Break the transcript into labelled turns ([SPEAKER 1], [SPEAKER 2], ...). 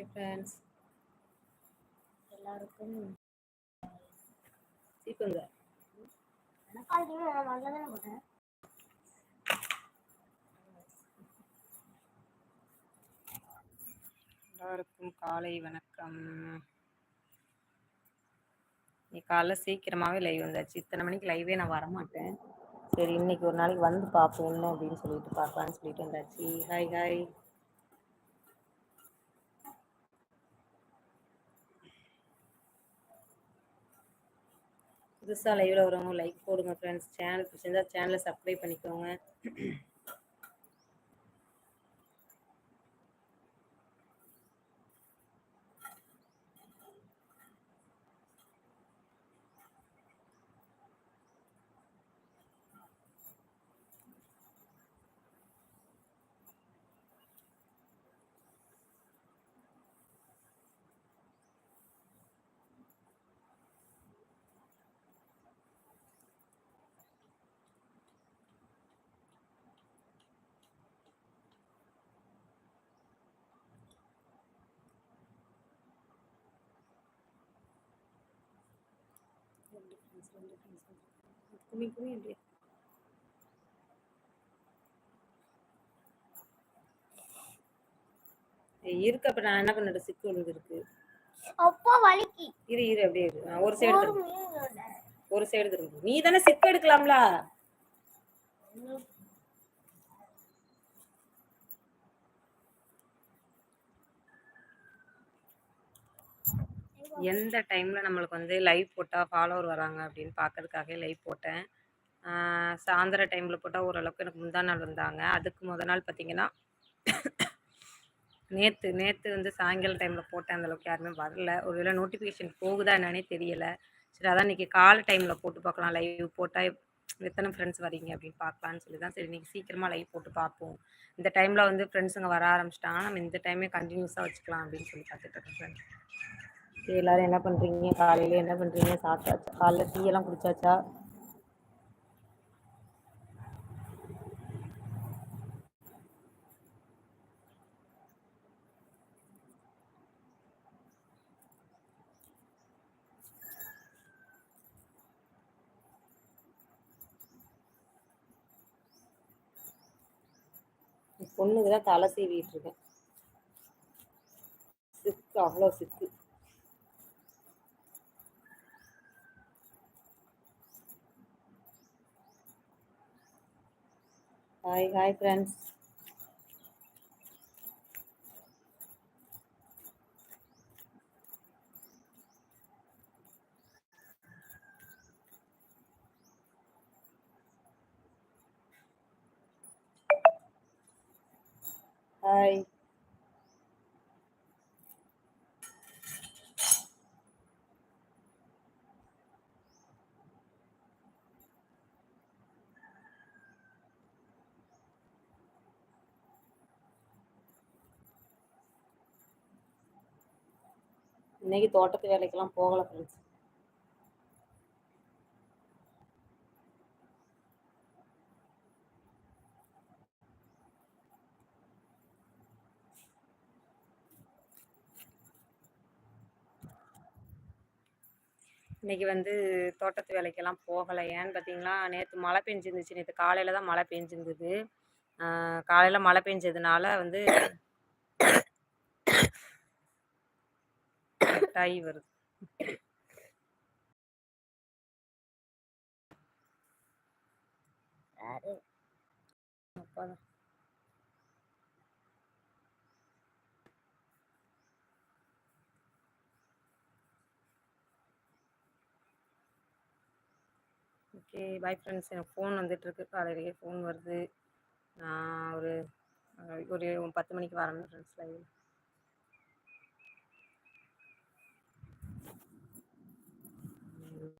[SPEAKER 1] Hi friends
[SPEAKER 2] எல்லாருக்கும் போட்டேன்
[SPEAKER 1] எல்லாருக்கும் காலை வணக்கம். நீ காலைல சீக்கிரமாகவே லைவ் வந்தாச்சு. இத்தனை மணிக்கு லைவே நான் வரமாட்டேன். சரி இன்னைக்கு ஒரு நாளைக்கு வந்து பார்ப்போம் என்ன அப்படின்னு சொல்லிட்டு பார்க்கலான்னு சொல்லிட்டு வந்தாச்சு. ஹாய் ஹாய் புதுசாக லைவில் வரவங்க லைக் போடுங்க ஃப்ரெண்ட்ஸ் சேனல் பிடிச்சிருந்தா சேனலை சப்ஸ்கிரைப் பண்ணிக்கோங்க. குமி குமி இருக்கு அப்ப நான் என்ன பண்ணிட்டு சிக்கு விழுந்துருக்கு
[SPEAKER 2] அப்பா வலிக்கு.
[SPEAKER 1] இரு இரு அப்படியே இரு. ஒரு சைடு
[SPEAKER 2] ஒரு
[SPEAKER 1] சைடு திரும்ப நீ தானே சிக்கு எடுக்கலாம்ல? எந்த டைமில் நம்மளுக்கு வந்து லைவ் போட்டால் ஃபாலோவர் வராங்க அப்படின்னு பார்க்கறதுக்காக லைவ் போட்டேன். சாயந்தர டைமில் போட்டால் ஓரளவுக்கு எனக்கு முந்தா நாள் வந்தாங்க. அதுக்கு முத நாள் பார்த்தீங்கன்னா நேற்று நேற்று வந்து சாயங்கால டைமில் போட்டேன். அந்தளவுக்கு யாருமே வரல. ஒருவேளை நோட்டிஃபிகேஷன் போகுதா என்னன்னே தெரியலை. சரி அதான் இன்றைக்கி காலை டைமில் போட்டு பார்க்கலாம் லைவ் போட்டால் எத்தனை ஃப்ரெண்ட்ஸ் வரீங்க அப்படின்னு பார்க்கலான்னு சொல்லி தான் சரி இன்றைக்கி சீக்கிரமாக லைவ் போட்டு பார்ப்போம் இந்த டைமில் வந்து ஃப்ரெண்ட்ஸுங்க வர ஆரம்பிச்சிட்டாங்கன்னா நம்ம இந்த டைமே கண்டினியூஸாக வச்சுக்கலாம் அப்படின்னு சொல்லி பார்த்துட்டு இருக்கேன் ஃப்ரெண்ட்ஸ் எல்லாரும் என்ன பண்ணுறீங்க காலையில் என்ன பண்ணுறீங்க சாப்பிட்டாச்சா? காலைல டீ எல்லாம் குடிச்சாச்சா? என் பொண்ணுக்கு தான் தலை சீவிட்டு இருக்கேன். சிக்கு அவ்வளோ சிக்கு. ஹாய் ஹாய் ஃப்ரெண்ட்ஸ் ஹாய் இன்னைக்கு தோட்டத்து வேலைக்கெல்லாம் போகலை ஃப்ரெண்ட்ஸ் இன்னைக்கு வந்து தோட்டத்து வேலைக்கெல்லாம் போகலை. ஏன்னு பார்த்தீங்களா நேற்று மழை பெஞ்சிருந்துச்சு. நேற்று காலையில் தான் மழை பெஞ்சிருந்தது. காலையில் மழை பெஞ்சதுனால வந்து டாய் வருது. அப்பாதான். ஓகே பை ஃப்ரெண்ட்ஸ் எனக்கு ஃபோன் வந்துட்டுருக்கு. காலையிலேயே ஃபோன் வருது. நான் ஒரு ஒரு பத்து மணிக்கு வரேன் ஃப்ரெண்ட்ஸ் லைவ்